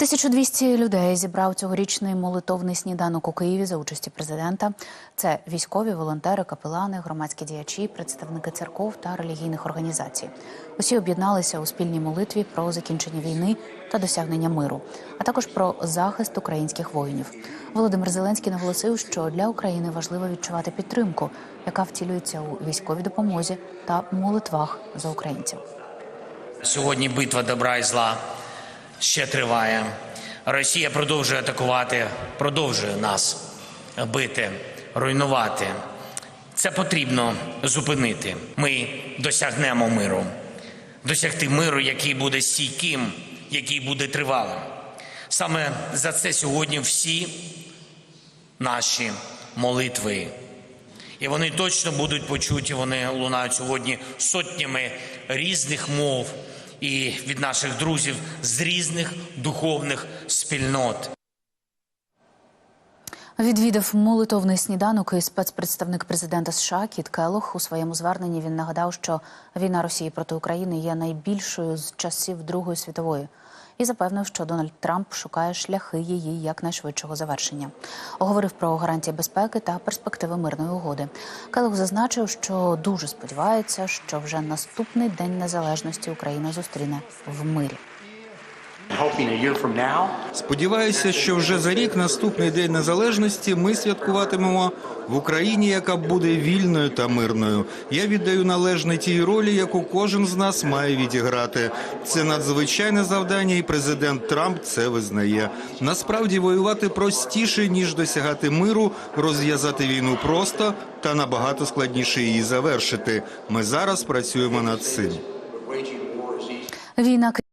1200 людей зібрав цьогорічний молитовний сніданок у Києві за участі президента. Це військові, волонтери, капелани, громадські діячі, представники церков та релігійних організацій. Усі об'єдналися у спільній молитві про закінчення війни та досягнення миру, а також про захист українських воїнів. Володимир Зеленський наголосив, що для України важливо відчувати підтримку, яка втілюється у військовій допомозі та молитвах за українців. Сьогодні битва добра і зла ще триває. Росія продовжує атакувати, продовжує нас бити, руйнувати. Це потрібно зупинити. Ми досягнемо миру, досягти миру, який буде стійким, який буде тривалим. Саме за це сьогодні всі наші молитви. І вони точно будуть почуті. Вони лунають сьогодні сотнями різних мов і від наших друзів з різних духовних спільнот. Відвідав молитовний сніданок і спецпредставник президента США Кіт Келох. У своєму зверненні він нагадав, що війна Росії проти України є найбільшою з часів Другої світової, і запевнив, що Дональд Трамп шукає шляхи її якнайшвидшого завершення. Оговорив про гарантії безпеки та перспективи мирної угоди. Келох зазначив, що дуже сподівається, що вже наступний день незалежності Україна зустріне в мирі. Сподіваюся, що вже за рік наступний день незалежності ми святкуватимемо в Україні, яка буде вільною та мирною. Я віддаю належне тій ролі, яку кожен з нас має відіграти. Це надзвичайне завдання, і президент Трамп це визнає. Насправді воювати простіше ніж досягати миру, розв'язати війну просто та набагато складніше її завершити. Ми зараз працюємо над цим. Війна